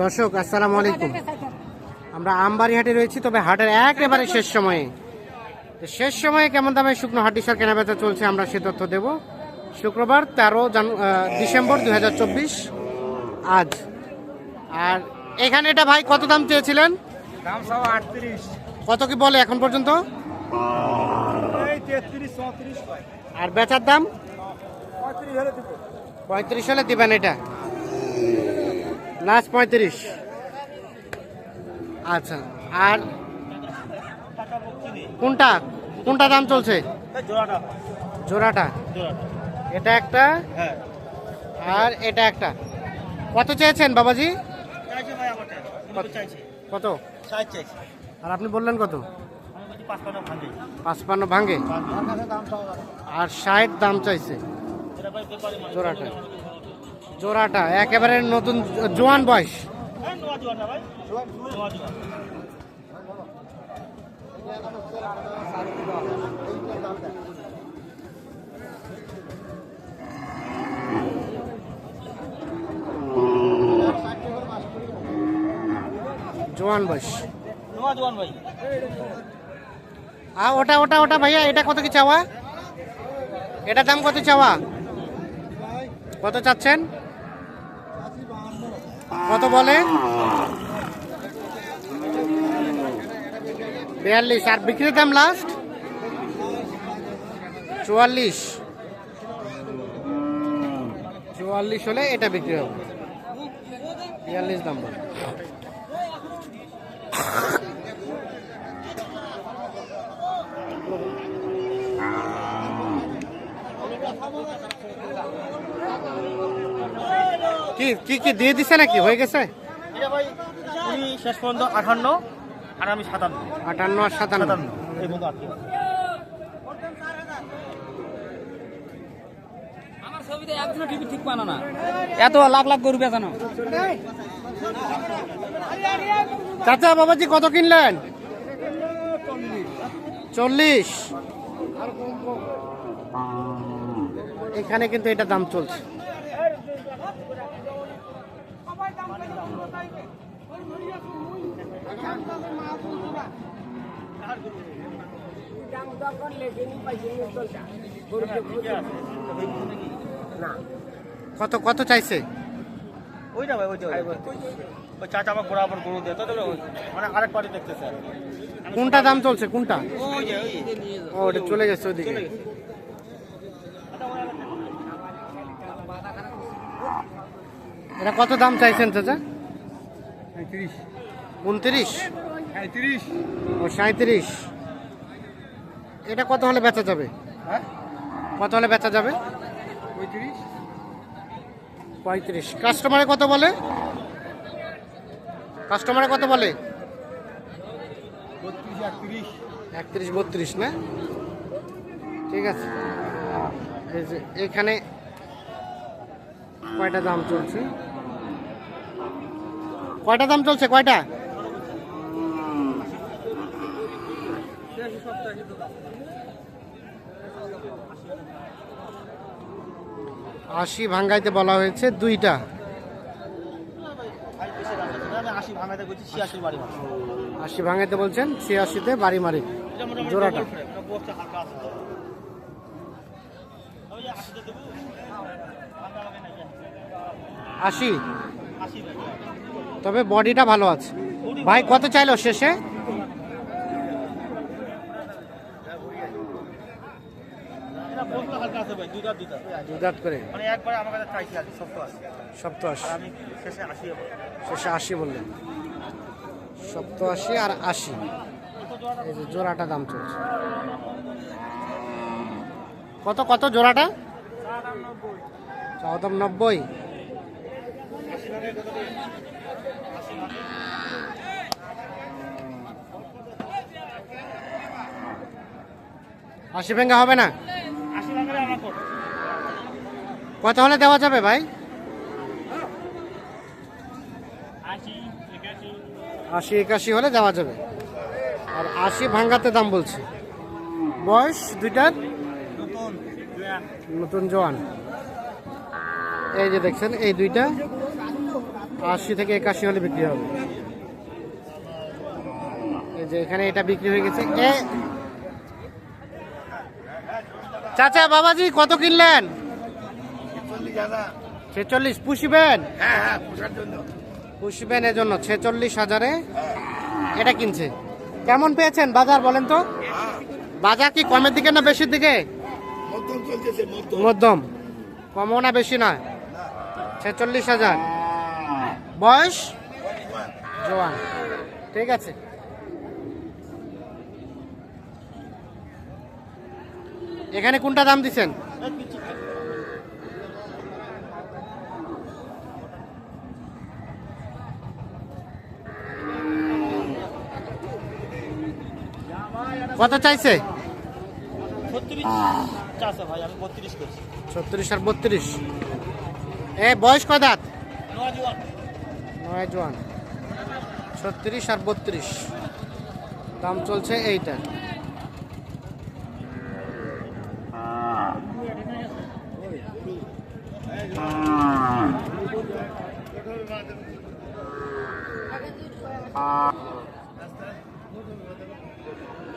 দর্শক আসসালামু আলাইকুম। আমরা আমবাড়ি হাটে রয়েছি তবে হাটের একেবারে শেষ সময়ে। শেষ সময়ে কেমন দামে শুকনো হাটি সার কেনাবেচা চলছে আমরা সে তথ্য দেব। শুক্রবার তেরো ডিসেম্বর দুই আজ। আর এখানে এটা ভাই কত দাম চেয়েছিলেন? কত কি বলে এখন পর্যন্ত? আর বেচার দাম? পঁয়ত্রিশ হলে দিবেন এটা। লাস্ট পঁয়ত্রিশ। আচ্ছা আর কোনটা? কোনটা দাম চলছে? জোড়াটা। এটা একটা? হ্যাঁ। আর এটা একটা। কত চেয়েছেন বাবাজি? কত? আর আপনি বললেন কত? ভাঙে। পাঁচপান্ন সব আর ষাট দাম চাইছে। জোড়াটা। জোড়াটা, একেবারে নতুন জোয়ান বয়স। জোয়ান বয়স। আ, ওটা ওটা ওটা ভাইয়া, এটা কত কি চাওয়া? এটা দাম কত চাওয়া? কত চাচ্ছেন? কত বলে? বিয়াল্লিশ। আর বিক্রির দাম লাস্ট চুয়াল্লিশ। চুয়াল্লিশ হলে এটা বিক্রি হবে। বিয়াল্লিশ দাম বলে। কি কি কি দিয়ে দিছে নাকি? হয়ে গেছে? এটা ভাই উনি শেষ পর্যন্ত আঠান্ন আর আমি সাতান্ন। আটান্ন আর সাতান্ন। এই আটকে। এত লাখ লাখ গরু বেচানো। চাচা বাবাজি কত কিনলেন? চল্লিশ। এখানে কিন্তু এটা দাম চলছে। কত কত চাইছে? ওইটা ভাই ওইটা ওইটা। ওই চাচা আমার বরাবর গরু দেয় তো ওই- মানে আরেক পার্টি দেখতেছে। আর কি। কোনটা দাম চলছে কোনটা? ওই যে ওই ও ওটা চলে গেছে ওইদিকে। এটা কত দাম চাইছেন চাচা? উনত্রিশ? পঁয়ত্রিশ ও সাঁত্রিশ এটা কত হলে বেচা যাবে? হ্যাঁ? কত হলে বেচা যাবে? পঁয়ত্রিশ। পঁয়ত্রিশ। কাস্টমারে কত বলে? কাস্টমারে কত বলে? একত্রিশ বত্রিশ না? ঠিক আছে। এই যে এখানে কয়টা দাম চলছে? কয়টা দাম চলছে? কয়টা? আশি ভাঙ্গাইতে বলা হয়েছে দুইটা। আশি ভাঙাইতে বলছেন ছিয়াশিতে বাড়ি মারি জোড়াটা। আশি। তবে বডিটা ভালো আছে। ভাই কত চাইলো শেষে? আছে ভাই দুইটা দুইটা দুধাত করে। মানে একবারে আমার কাছে চাইছি আর কি, সত্তর আছে সপ্তাশি আমি শেষে আশি শেষে আশি বললেন। আর আশি। এই যে জোড়াটা দাম চলছে। কত কত জোড়াটা? চাও দাম নব্বই। আশি ভেঙ্গা হবে না আশি ভাঙালে আমার কর কত হলে দেওয়া যাবে ভাই। আশি একাশি হলে দেওয়া যাবে। আর আশি ভাঙ্গাতে দাম বলছে। বয়স দুইটার নতুন জোয়ান। এই যে দেখছেন, এই দুইটা। আশি থেকে একাশি হলে বিক্রি হবে। এই যে এখানে এটা বিক্রি হয়ে গেছে। চাচা, বাবাজি, কত কিনলেন? ছেচল্লিশ পুষিবেন? পুষিবেন এর জন্য। ছেচল্লিশ হাজারে। এটা কিনছে। কেমন পেয়েছেন বাজার বলেন তো? বাজার কি কমের দিকে না বেশির দিকে? মধ্যম কমও না বেশি না ছেচল্লিশ হাজার। বয়স? জোয়ান। ঠিক আছে। এখানে কোনটা দাম দিছেন কত চাইছে? ছত্রিশ। আর বত্রিশ। এ বয়স কয় দাঁত? নয় জোয়ান। ছত্রিশ আর বত্রিশ। দাম চলছে এইটা।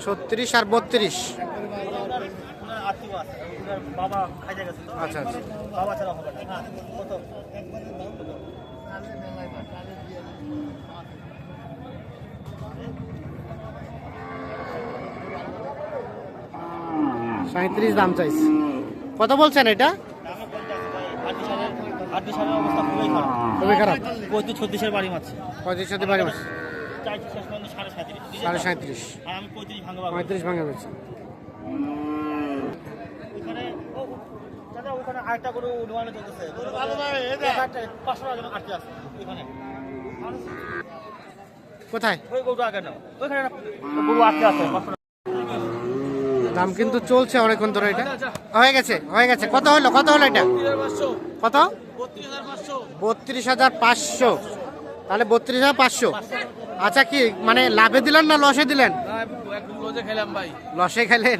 ছত্রিশ আর বত্রিশ। আচ্ছা আচ্ছা। সাঁত্রিশ দাম চাইছে। কত বলছেন এটা? খুবই খারাপ। পঁয়ত্রিশ ছত্রিশের বাড়ি মারছে। পঁয়ত্রিশ সাথে বাড়ি পর্যন্ত সাড়ে সাঁত্রিশ। পঁয়ত্রিশ ভাঙা আরেকটা উঠবানো চলতেছে। পাঁচশো টাকা আটকে আছে কোথায়? ওই গরু আগে না ওইখানে গরু আটকে আছে দাম কিন্তু চলছে অনেকক্ষণ ধরে এটা। হয়ে গেছে হয়ে গেছে। কত হলো কত হলো এটা? কত? বত্রিশ হাজার পাঁচশো। তাহলে বত্রিশ হাজার পাঁচশো। আচ্ছা কি মানে লাভে দিলেন না লসে দিলেন? খেলাম ভাই। লসে খেলেন?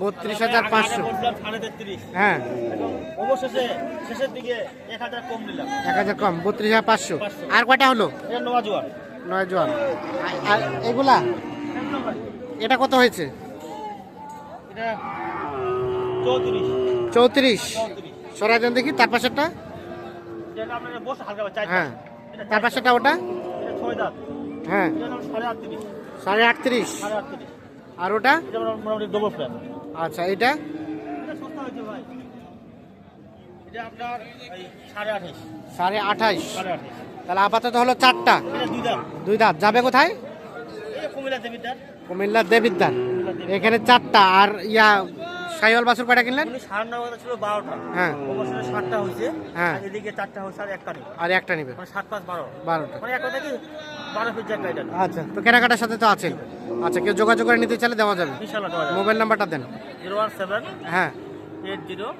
বত্রিশ হাজার পাঁচশো। হ্যাঁ। অবশেষে শেষের দিকে এক হাজার কম বত্রিশ হাজার পাঁচশো। আর কয়টা হলো? নয় জোয়ান। আর এগুলা? এটা কত হয়েছে? চৌত্রিশ। সরাজন দেখি তার পাশেরটা? হ্যাঁ। তার পাশেরটা ওটা? ছয় দাঁত। হ্যাঁ। সাড়ে আটত্রিশ। আর ওটা? মোটামুটি ডবল ফ্ল্যাট আচ্ছা এটা? সাড়ে আঠাইশ। তাহলে আপাতত হলো চারটা। দুই দাঁত। যাবে কোথায়? কুমিল্লা দেবিদ্যার এখানে চারটা। আর ইয়া সাইওয়াল বাছুর কয়টা কিনলেন? সাড়ে কথা ছিল বারোটা। হ্যাঁ। অবশ্যই সাতটা হয়েছে। হ্যাঁ। এদিকে চারটা হয়েছে আর একটা নেই। আর একটা নিবে? মানে সাত পাঁচ বারো। বারোটা। মানে একটা থেকে বারো ফিট জায়গা আচ্ছা তো কেনাকাটার সাথে তো আছেন আচ্ছা কেউ যোগাযোগ করে নিতে চাইলে দেওয়া যাবে। মোবাইল নাম্বারটা দেন। জিরো ওয়ান সেভেন হ্যাঁ।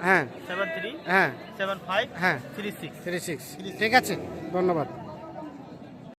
হ্যাঁ। সেভেন থ্রি হ্যাঁ। সেভেন ফাইভ হ্যাঁ। Three six. Three six. ঠিক আছে। ধন্যবাদ।